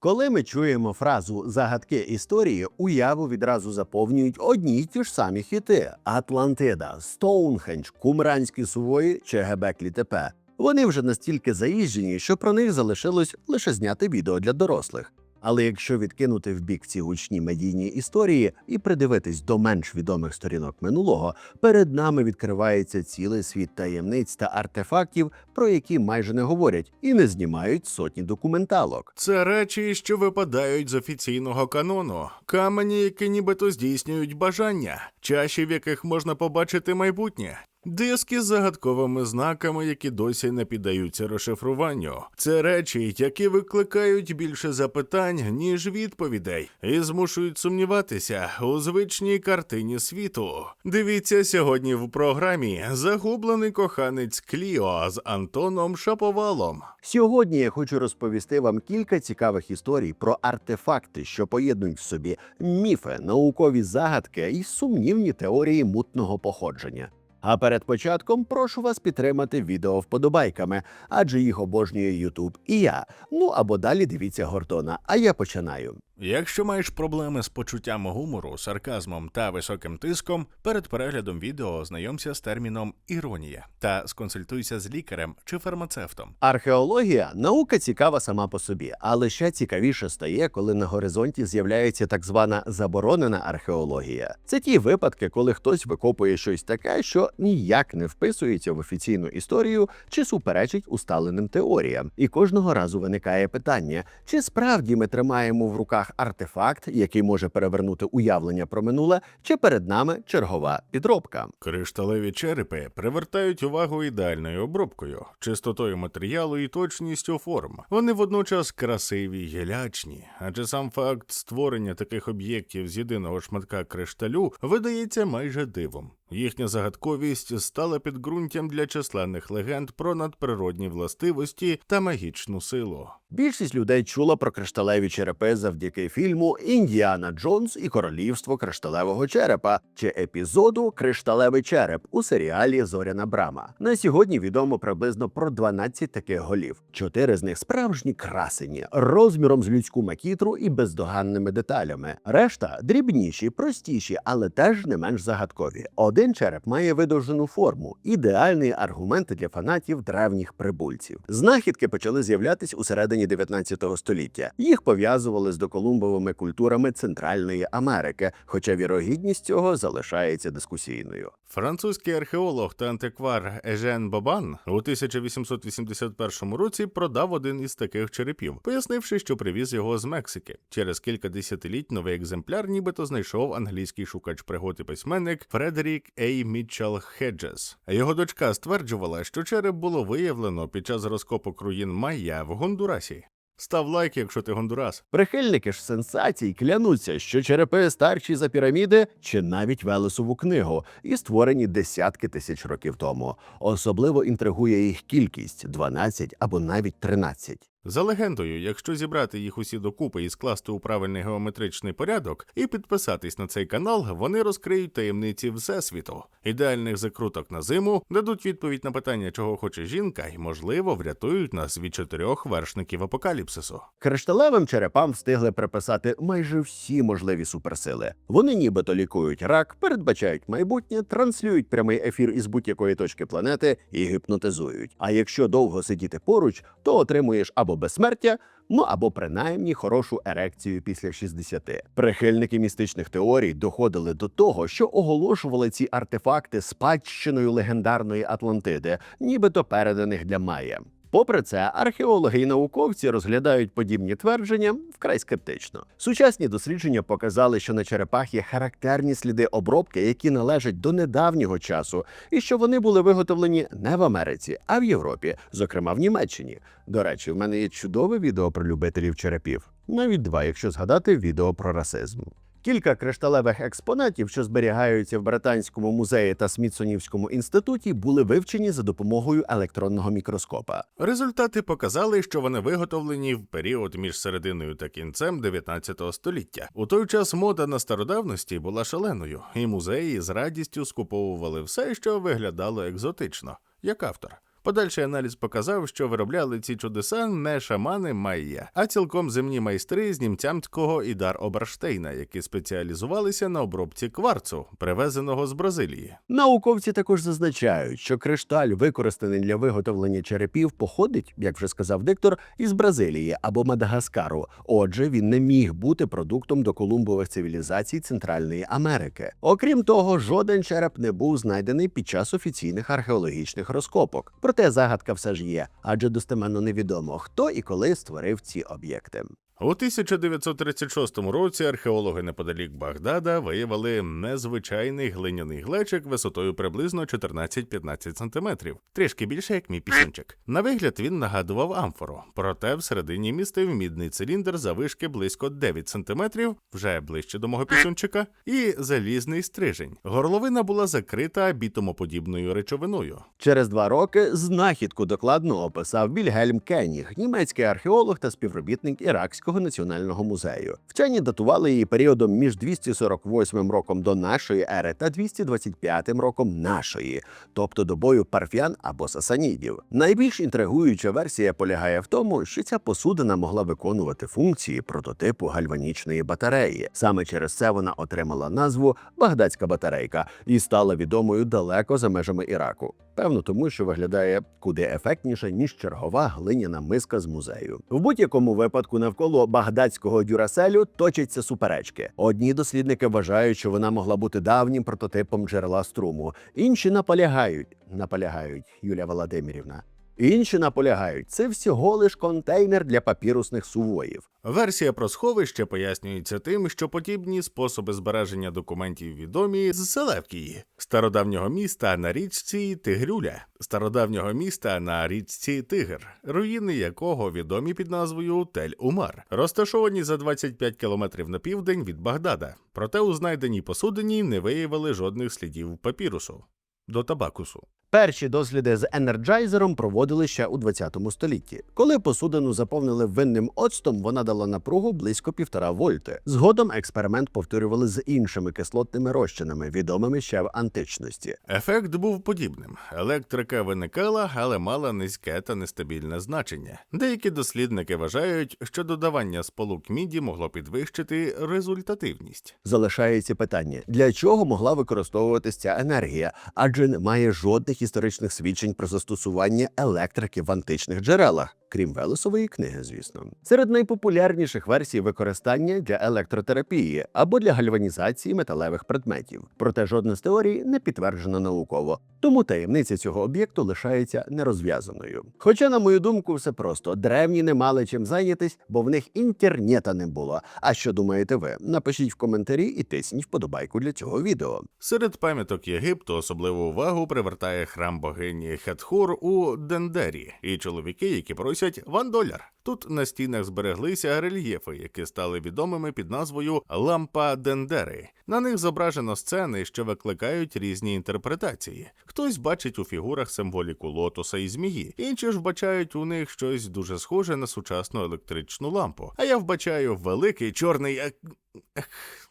Коли ми чуємо фразу загадки історії, уяву відразу заповнюють одні й ті ж самі хіти: Атлантида, Стоунхендж, Кумранські сувої чи Гебеклі ТП. Вони вже настільки заїжджені, що про них залишилось лише зняти відео для дорослих. Але якщо відкинути в бік ці гучні медійні історії і придивитись до менш відомих сторінок минулого, перед нами відкривається цілий світ таємниць та артефактів, про які майже не говорять і не знімають сотні документалок. Це речі, що випадають з офіційного канону, камені, які нібито здійснюють бажання, чаші, в яких можна побачити майбутнє. Диски з загадковими знаками, які досі не піддаються розшифруванню. Це речі, які викликають більше запитань, ніж відповідей, і змушують сумніватися у звичній картині світу. Дивіться сьогодні в програмі Загублений коханець Кліо з Антоном Шаповалом. Сьогодні я хочу розповісти вам кілька цікавих історій про артефакти, що поєднують в собі міфи, наукові загадки і сумнівні теорії мутного походження. А перед початком прошу вас підтримати відео вподобайками, адже їх обожнює Ютуб і я. Ну або далі дивіться Гордона. А я починаю. Якщо маєш проблеми з почуттям гумору, сарказмом та високим тиском, перед переглядом відео ознайомся з терміном іронія та сконсультуйся з лікарем чи фармацевтом. Археологія наука цікава сама по собі, але ще цікавіше стає, коли на горизонті з'являється так звана заборонена археологія. Це ті випадки, коли хтось викопує щось таке, що ніяк не вписується в офіційну історію чи суперечить усталеним теоріям. І кожного разу виникає питання: чи справді ми тримаємо в руках артефакт, який може перевернути уявлення про минуле, чи перед нами чергова підробка? Кришталеві черепи привертають увагу ідеальною обробкою, чистотою матеріалу і точністю форм. Вони водночас красиві й лячні, адже сам факт створення таких об'єктів з єдиного шматка кришталю видається майже дивом. Їхня загадковість стала підґрунтям для численних легенд про надприродні властивості та магічну силу. Більшість людей чула про кришталеві черепи завдяки фільму Індіана Джонс і Королівство кришталевого черепа чи епізоду Кришталевий череп у серіалі Зоряна Брама. На сьогодні відомо приблизно про 12 таких голів. Чотири з них справжні красені, розміром з людську макітру і бездоганними деталями. Решта дрібніші, простіші, але теж не менш загадкові. Один череп має видовжену форму, ідеальний аргумент для фанатів древніх прибульців. Знахідки почали з'являтись у середині 19 століття. Їх пов'язували з доколумбовими культурами Центральної Америки, хоча вірогідність цього залишається дискусійною. Французький археолог та антиквар Ежен Бобан у 1881 році продав один із таких черепів, пояснивши, що привіз його з Мексики. Через кілька десятиліть новий екземпляр нібито знайшов англійський шукач пригод і письменник Фредерік Ей Мітчел Хеджес. Його дочка стверджувала, що череп було виявлено під час розкопок руїн Майя в Гондурасі. Став лайк, якщо ти Гондурас. Прихильники ж сенсацій клянуться, що черепи старші за піраміди чи навіть Велесову книгу і створені десятки тисяч років тому. Особливо інтригує їх кількість 12 або навіть 13. За легендою, якщо зібрати їх усі докупи і скласти у правильний геометричний порядок і підписатись на цей канал, вони розкриють таємниці всесвіту, ідеальних закруток на зиму, дадуть відповідь на питання, чого хоче жінка, і, можливо, врятують нас від чотирьох вершників апокаліпсису. Кришталевим черепам встигли приписати майже всі можливі суперсили. Вони нібито лікують рак, передбачають майбутнє, транслюють прямий ефір із будь-якої точки планети і гіпнотизують. А якщо довго сидіти поруч, то отримуєш або безсмертя, ну або принаймні хорошу ерекцію після 60. Прихильники містичних теорій доходили до того, що оголошували ці артефакти спадщиною легендарної Атлантиди, нібито переданих для Майя. Попри це, археологи і науковці розглядають подібні твердження вкрай скептично. Сучасні дослідження показали, що на черепах є характерні сліди обробки, які належать до недавнього часу, і що вони були виготовлені не в Америці, а в Європі, зокрема в Німеччині. До речі, в мене є чудове відео про любителів черепів, навіть два, якщо згадати відео про расизм. Кілька кришталевих експонатів, що зберігаються в Британському музеї та Смітсонівському інституті, були вивчені за допомогою електронного мікроскопа. Результати показали, що вони виготовлені в період між серединою та кінцем 19 століття. У той час мода на стародавності була шаленою, і музеї з радістю скуповували все, що виглядало екзотично, як автор. Подальший аналіз показав, що виробляли ці чудеса не шамани Майя, а цілком земні майстри з німцямського Ідар Оберштейна, які спеціалізувалися на обробці кварцу, привезеного з Бразилії. Науковці також зазначають, що кришталь, використаний для виготовлення черепів, походить, як вже сказав диктор, із Бразилії або Мадагаскару. Отже, він не міг бути продуктом доколумбових цивілізацій Центральної Америки. Окрім того, жоден череп не був знайдений під час офіційних археологічних розкопок. Проте загадка все ж є, адже достеменно невідомо, хто і коли створив ці об'єкти. У 1936 році археологи неподалік Багдада виявили незвичайний глиняний глечик висотою приблизно 14-15 сантиметрів, трішки більше як мій пісюнчик. На вигляд він нагадував амфору, проте всередині містив мідний циліндр завишки близько 9 сантиметрів, вже ближче до мого пісюнчика, і залізний стрижень. Горловина була закрита бітомоподібною речовиною. Через два роки знахідку докладно описав Вільгельм Кеніг, німецький археолог та співробітник Іракського національного музею. Вчені датували її періодом між 248 роком до нашої ери та 225 роком нашої, тобто добою парфян або сасанідів. Найбільш інтригуюча версія полягає в тому, що ця посудина могла виконувати функції прототипу гальванічної батареї. Саме через це вона отримала назву Багдадська батарейка і стала відомою далеко за межами Іраку. Певно, тому що виглядає куди ефектніше ніж чергова глиняна миска з музею. В будь-якому випадку навколо багдадського дюраселю точаться суперечки. Одні дослідники вважають, що вона могла бути давнім прототипом джерела струму. Інші наполягають, наполягають Юлія Володимирівна. Інші наполягають, це всього лиш контейнер для папірусних сувоїв. Версія про сховище пояснюється тим, що подібні способи збереження документів відомі з Селевкії, стародавнього міста на річці Тигрюля, стародавнього міста на річці Тигр, руїни якого відомі під назвою Тель-Умар, розташовані за 25 кілометрів на південь від Багдада. Проте у знайденій посудині не виявили жодних слідів папірусу до табакусу. Перші досліди з енерджайзером проводили ще у 20 столітті. Коли посудину заповнили винним оцтом, вона дала напругу близько півтора вольти. Згодом експеримент повторювали з іншими кислотними розчинами, відомими ще в античності. Ефект був подібним. Електрика виникала, але мала низьке та нестабільне значення. Деякі дослідники вважають, що додавання сполук міді могло підвищити результативність. Залишається питання, для чого могла використовуватись ця енергія, адже немає жодних історичних свідчень про застосування електрики в античних джерелах. Крім Велесової книги, звісно, серед найпопулярніших версій використання для електротерапії або для гальванізації металевих предметів. Проте жодна з теорій не підтверджена науково, тому таємниця цього об'єкту лишається нерозв'язаною. Хоча, на мою думку, все просто древні не мали чим зайнятись, бо в них інтернета не було. А що думаєте ви? Напишіть в коментарі і тисніть вподобайку для цього відео. Серед пам'яток Єгипту особливу увагу привертає храм богині Хетхур у Дендері і чоловіки, які просять ван доляр. Тут на стінах збереглися рельєфи, які стали відомими під назвою Лампа Дендери. На них зображено сцени, що викликають різні інтерпретації. Хтось бачить у фігурах символіку лотоса і змії, інші ж вбачають у них щось дуже схоже на сучасну електричну лампу. А я вбачаю великий чорний.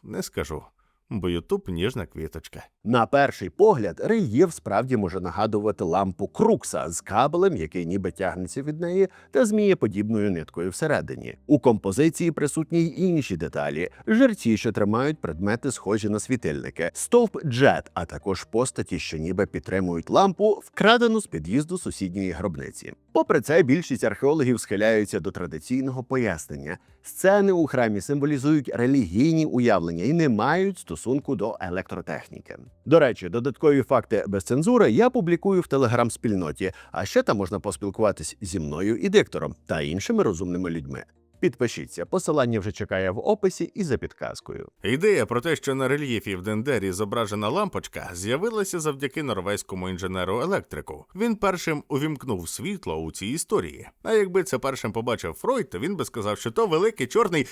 не скажу, бо Ютуб ніжна квіточка. На перший погляд, рельєф справді може нагадувати лампу крукса з кабелем, який ніби тягнеться від неї, та змієподібною ниткою всередині. У композиції присутні й інші деталі: жерці, що тримають предмети, схожі на світильники, стовп джет, а також постаті, що ніби підтримують лампу, вкрадену з під'їзду сусідньої гробниці. Попри це, більшість археологів схиляються до традиційного пояснення. Сцени у храмі символізують релігійні уявлення і не мають стосунку до електротехніки. До речі, додаткові факти без цензури я публікую в телеграм-спільноті, а ще там можна поспілкуватись зі мною і диктором та іншими розумними людьми. Підпишіться, посилання вже чекає в описі і за підказкою. Ідея про те, що на рельєфі в Дендері зображена лампочка, з'явилася завдяки норвезькому інженеру електрику. Він першим увімкнув світло у цій історії. А якби це першим побачив Фройд, то він би сказав, що то великий чорний.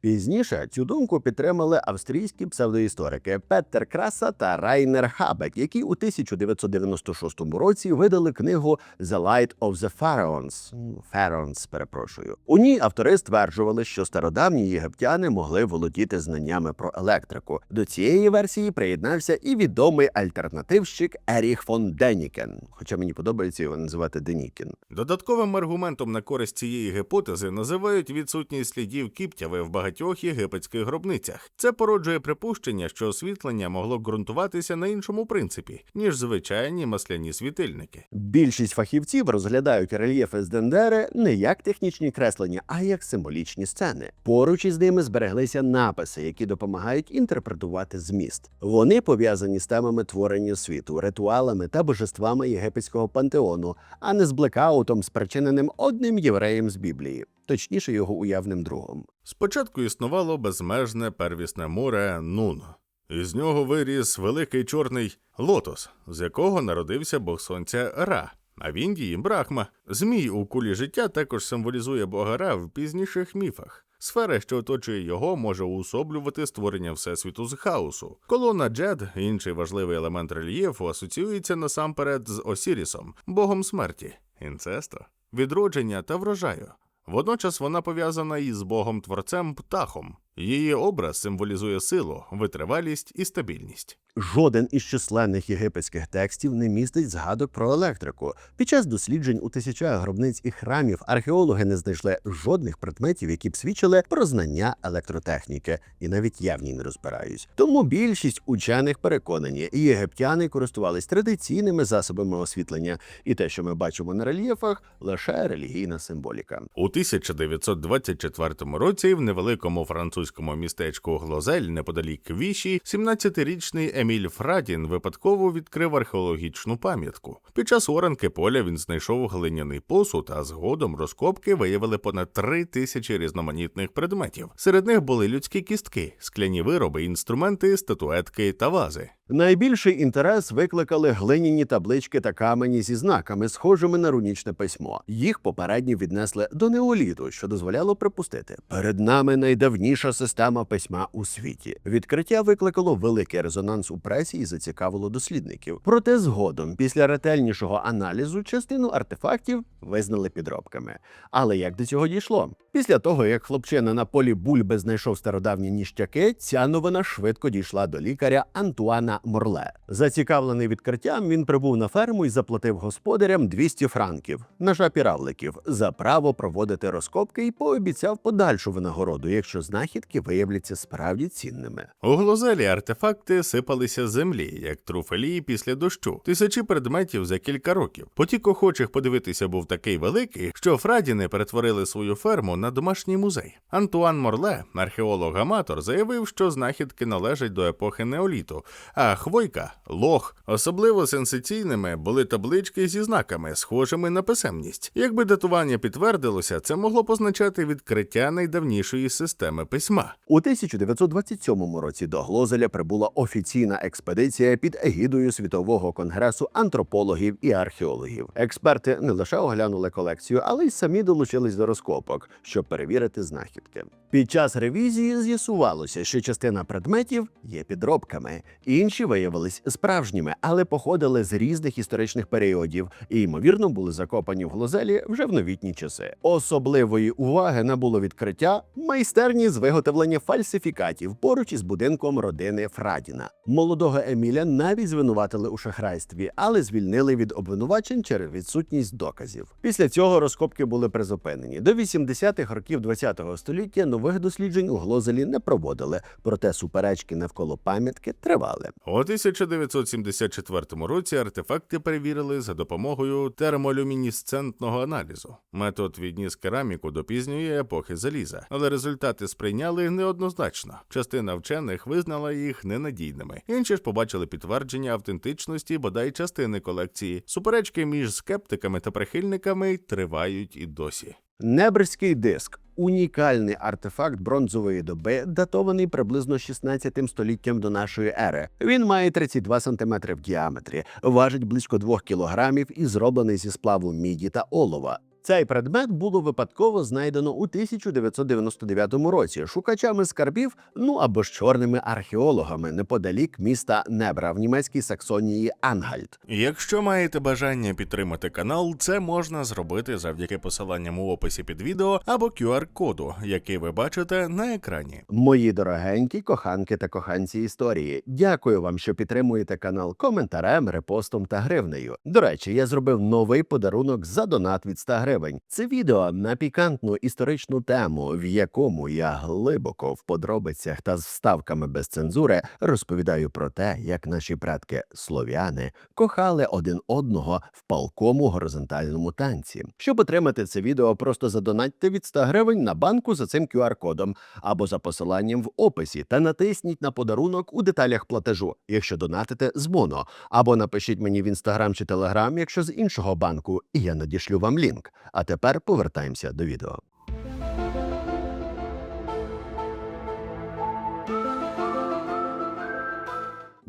Пізніше цю думку підтримали австрійські псевдоісторики Петтер Краса та Райнер Хабек, які у 1996 році видали книгу «The Light of the Pharaohs». Pharaohs, перепрошую. У ній автори стверджували, що стародавні єгиптяни могли володіти знаннями про електрику. До цієї версії приєднався і відомий альтернативщик Еріх фон Денікен, хоча мені подобається його називати Денікін. Додатковим аргументом на користь цієї гіпотези називають відсутність слідів кіптяви в багатьох єгипетських гробницях. Це породжує припущення, що освітлення могло ґрунтуватися на іншому принципі, ніж звичайні масляні світильники. Більшість фахівців розглядають рельєфи з Дендери не як технічні креслення, а як символічні сцени. Поруч із ними збереглися написи, які допомагають інтерпретувати зміст. Вони пов'язані з темами творення світу, ритуалами та божествами єгипетського пантеону, а не з блекаутом, спричиненим одним євреєм з Біблії, точніше його уявним другом. Спочатку існувало безмежне первісне море Нун. Із нього виріс великий чорний лотос, з якого народився бог сонця Ра. А в Індії Брахма. Змій у кулі життя також символізує бога Ра в пізніших міфах. Сфера, що оточує його, може уособлювати створення всесвіту з хаосу. Колона Джед, інший важливий елемент рельєфу, асоціюється насамперед з Осірісом, богом смерті, інцесту, відродження та врожаю. Водночас вона пов'язана із богом творцем птахом. Її образ символізує силу, витривалість і стабільність. Жоден із численних єгипетських текстів не містить згадок про електрику. Під час досліджень у тисячах гробниць і храмів археологи не знайшли жодних предметів, які б свідчили про знання електротехніки, і навіть я в ній не розбираюсь. Тому більшість учених переконані, єгиптяни користувались традиційними засобами освітлення, і те, що ми бачимо на рельєфах, лише релігійна символіка. У 1924 році в невеликому французькому містечку Глозель, неподалік Віші, 17-річний Еміль Фрадін випадково відкрив археологічну пам'ятку. Під час оранки поля він знайшов глиняний посуд, а згодом розкопки виявили понад три тисячі різноманітних предметів. Серед них були людські кістки, скляні вироби, інструменти, статуетки та вази. Найбільший інтерес викликали глиняні таблички та камені зі знаками, схожими на рунічне письмо. Їх попередньо віднесли до неоліту, що дозволяло припустити. Перед нами найдавніша система письма у світі. Відкриття викликало великий резонанс у пресі і зацікавило дослідників. Проте згодом, після ретельнішого аналізу, частину артефактів визнали підробками. Але як до цього дійшло? Після того, як хлопчина на полі бульби знайшов стародавні ніщаки, ця новина швидко дійшла до лікаря Антуана Морле. Зацікавлений відкриттям, він прибув на ферму і заплатив господарям 200 франків, ножа піравликів, за право проводити розкопки і пообіцяв подальшу винагороду, якщо знахідки виявляться справді цінними. У глозелі артефакти сипалися з землі, як труфелії після дощу. Тисячі предметів за кілька років. Потік охочих подивитися був такий великий, що Фрадіни перетворили свою ферму на домашній музей. Антуан Морле, археолог-аматор, заявив, що знахідки належать до епохи неоліту, а хвойка лох. Особливо сенсаційними були таблички зі знаками, схожими на писемність. Якби датування підтвердилося, це могло позначати відкриття найдавнішої системи письма. У 1927 році до Глозеля прибула офіційна експедиція під егідою світового конгресу антропологів і археологів. Експерти не лише оглянули колекцію, але й самі долучились до розкопок, щоб перевірити знахідки. Під час ревізії з'ясувалося, що частина предметів є підробками, інші виявились справжніми, але походили з різних історичних періодів і ймовірно були закопані в Глозелі вже в новітні часи. Особливої уваги набуло відкриття майстерні з виготовлення фальсифікатів поруч із будинком родини Фрадіна. Молодого Еміля навіть звинуватили у шахрайстві, але звільнили від обвинувачень через відсутність доказів. Після цього розкопки були призупинені. До 80-х років ХХ століття нових досліджень у Глозелі не проводили, проте суперечки навколо пам'ятки тривали. У 1974 році артефакти перевірили за допомогою термолюмінісцентного аналізу. Метод відніс кераміку до пізньої епохи заліза, але результати сприйняли неоднозначно. Частина вчених визнала їх ненадійними. Інші ж побачили підтвердження автентичності бодай частини колекції. Суперечки між скептиками та прихильниками тривають і досі. Небрський диск унікальний артефакт бронзової доби, датований приблизно 16 століттям до нашої ери. Він має 32 см в діаметрі, важить близько 2 кілограмів і зроблений зі сплаву міді та олова. Цей предмет було випадково знайдено у 1999 році шукачами скарбів, ну або ж чорними археологами неподалік міста Небра в німецькій Саксонії Ангальт. Якщо маєте бажання підтримати канал, це можна зробити завдяки посиланням у описі під відео або QR-коду, який ви бачите на екрані. Мої дорогенькі коханки та коханці історії. Дякую вам, що підтримуєте канал коментарем, репостом та гривнею. До речі, я зробив новий подарунок за донат від 100 гривень. Це відео на пікантну історичну тему, в якому я глибоко в подробицях та з вставками без цензури розповідаю про те, як наші предки слов'яни кохали один одного в палкому горизонтальному танці. Щоб отримати це відео, просто задонатьте від 100 гривень на банку за цим QR-кодом або за посиланням в описі та натисніть на подарунок у деталях платежу, якщо донатите з моно, або напишіть мені в інстаграм чи телеграм, якщо з іншого банку, і я надішлю вам лінк. А тепер повертаємося до відео.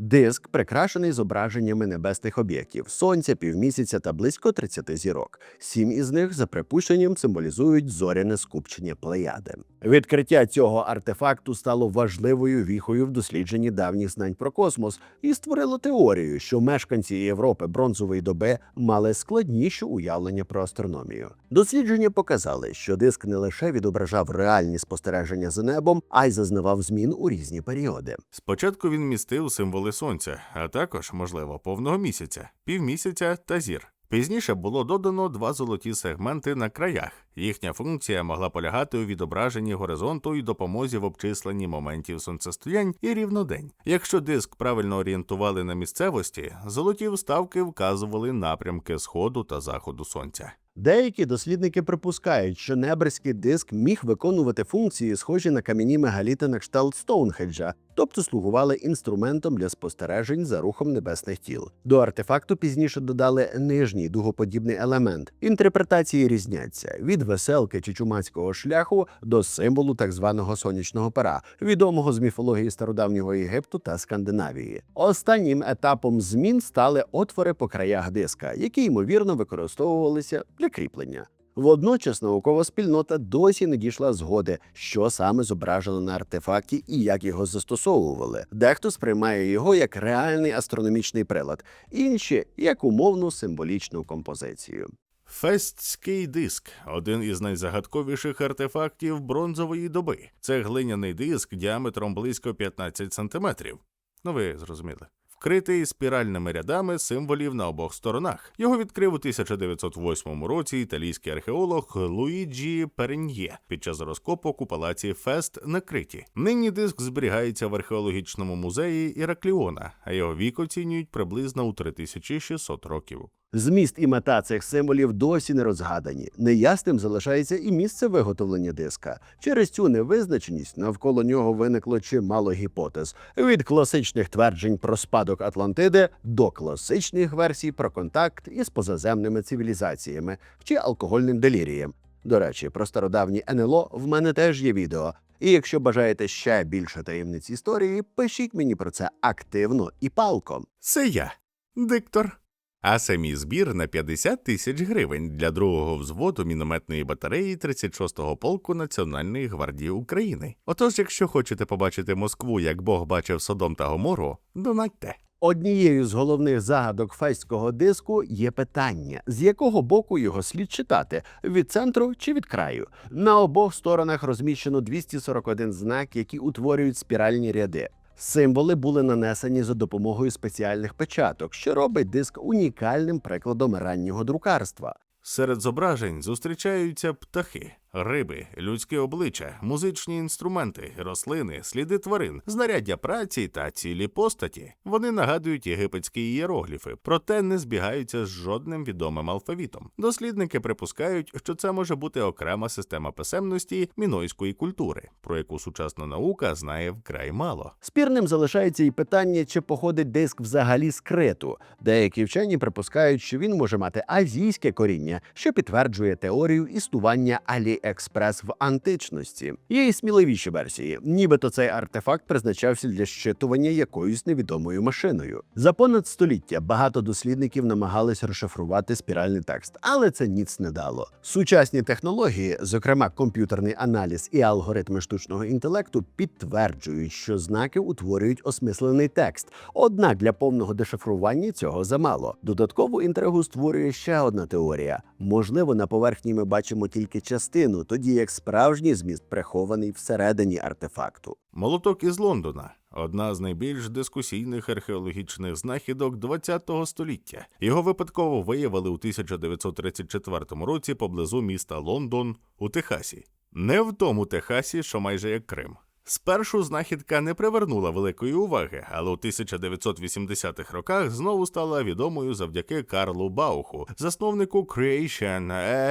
Диск прикрашений зображеннями небесних об'єктів сонця, півмісяця та близько 30 зірок. Сім із них, за припущенням, символізують зоряне скупчення плеяди. Відкриття цього артефакту стало важливою віхою в дослідженні давніх знань про космос і створило теорію, що мешканці Європи бронзової доби мали складніше уявлення про астрономію. Дослідження показали, що диск не лише відображав реальні спостереження за небом, а й зазнавав змін у різні періоди. Спочатку він містив символи сонця, а також, можливо, повного місяця, півмісяця та зір. Пізніше було додано два золоті сегменти на краях. Їхня функція могла полягати у відображенні горизонту і допомозі в обчисленні моментів сонцестоянь і рівнодень. Якщо диск правильно орієнтували на місцевості, золоті вставки вказували напрямки сходу та заходу сонця. Деякі дослідники припускають, що неберський диск міг виконувати функції, схожі на кам'яні мегаліти на кшталт Стоунхеджа, тобто слугували інструментом для спостережень за рухом небесних тіл. До артефакту пізніше додали нижній дугоподібний елемент. Інтерпретації різняться від веселки чи чумацького шляху до символу так званого сонячного пера, відомого з міфології стародавнього Єгипту та Скандинавії. Останнім етапом змін стали отвори по краях диска, які ймовірно використовувалися для кріплення. Водночас наукова спільнота досі не дійшла згоди, що саме зображено на артефакті і як його застосовували. Дехто сприймає його як реальний астрономічний прилад, інші як умовну символічну композицію. Фестський диск один із найзагадковіших артефактів бронзової доби. Це глиняний диск діаметром близько 15 сантиметрів. Ну ви зрозуміли. Вкритий спіральними рядами символів на обох сторонах. Його відкрив у 1908 році італійський археолог Луїджі Переньє під час розкопок у палаці Фест на Криті. Нині диск зберігається в археологічному музеї Іракліона, а його вік оцінюють приблизно у 3600 років. Зміст і мета цих символів досі не розгадані. Неясним залишається і місце виготовлення диска. Через цю невизначеність навколо нього виникло чимало гіпотез від класичних тверджень про спадок Атлантиди до класичних версій про контакт із позаземними цивілізаціями чи алкогольним делірієм. До речі, про стародавні НЛО в мене теж є відео. І якщо бажаєте ще більше таємниць історії, пишіть мені про це активно і палко. Це я, диктор. А самі збір на 50 тисяч гривень для другого взводу мінометної батареї 36-го полку Національної гвардії України. Отож, якщо хочете побачити Москву, як Бог бачив Содом та Гомору, донатьте. Однією з головних загадок фейського диску є питання, з якого боку його слід читати від центру чи від краю. На обох сторонах розміщено 241 знак, які утворюють спіральні ряди. Символи були нанесені за допомогою спеціальних печаток, що робить диск унікальним прикладом раннього друкарства. Серед зображень зустрічаються птахи, риби, людське обличчя, музичні інструменти, рослини, сліди тварин, знаряддя праці та цілі постаті. Вони нагадують єгипетські ієрогліфи, проте не збігаються з жодним відомим алфавітом. Дослідники припускають, що це може бути окрема система писемності мінойської культури, про яку сучасна наука знає вкрай мало. Спірним залишається і питання, чи походить диск взагалі з Криту. Деякі вчені припускають, що він може мати азійське коріння, що підтверджує теорію існування Алі експрес в античності. Є і сміливіші версії, нібито цей артефакт призначався для щитування якоюсь невідомою машиною. За понад століття багато дослідників намагались розшифрувати спіральний текст, але це ніц не дало. Сучасні технології, зокрема комп'ютерний аналіз і алгоритми штучного інтелекту, підтверджують, що знаки утворюють осмислений текст. Однак для повного дешифрування цього замало. Додаткову інтригу створює ще одна теорія. Можливо, на поверхні ми бачимо тільки частину, тоді як справжній зміст прихований всередині артефакту. Молоток із Лондона одна з найбільш дискусійних археологічних знахідок ХХ століття. Його випадково виявили у 1934 році поблизу міста Лондон у Техасі. Не в тому Техасі, що майже як Крим. Спершу знахідка не привернула великої уваги, але у 1980-х роках знову стала відомою завдяки Карлу Бауху, засновнику Creation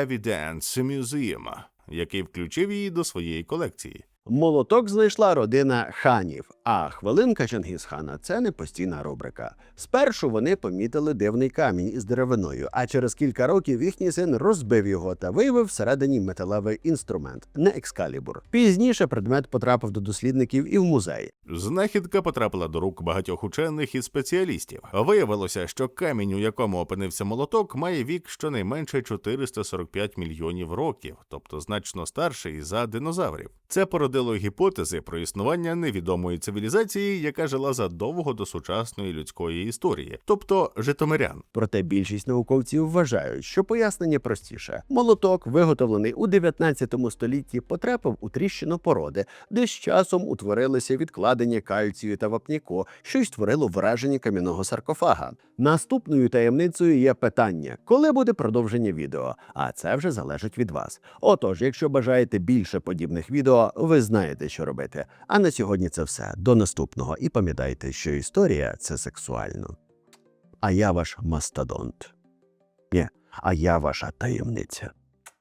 Evidence Museum, який включив її до своєї колекції. Молоток знайшла родина ханів, а хвилинка Чингісхана це не постійна рубрика. Спершу вони помітили дивний камінь із деревиною, а через кілька років їхній син розбив його та виявив всередині металевий інструмент, не екскалібур. Пізніше предмет потрапив до дослідників і в музей. Знахідка потрапила до рук багатьох учених і спеціалістів. Виявилося, що камінь, у якому опинився молоток, має вік щонайменше 445 мільйонів років, тобто значно старший за динозаврів. Це породило гіпотези про існування невідомої цивілізації, яка жила задовго до сучасної людської історії, тобто житомирян. Проте більшість науковців вважають, що пояснення простіше. Молоток, виготовлений у 19 столітті, потрапив у тріщину породи, де з часом утворилися відкладення кальцію та вапніку, що й створило враження кам'яного саркофага. Наступною таємницею є питання, коли буде продовження відео. А це вже залежить від вас. Отож, якщо бажаєте більше подібних відео, знаєте, що робити. А на сьогодні це все. До наступного. І пам'ятайте, що історія це сексуально. А я ваш мастодонт. Ні, а я ваша таємниця.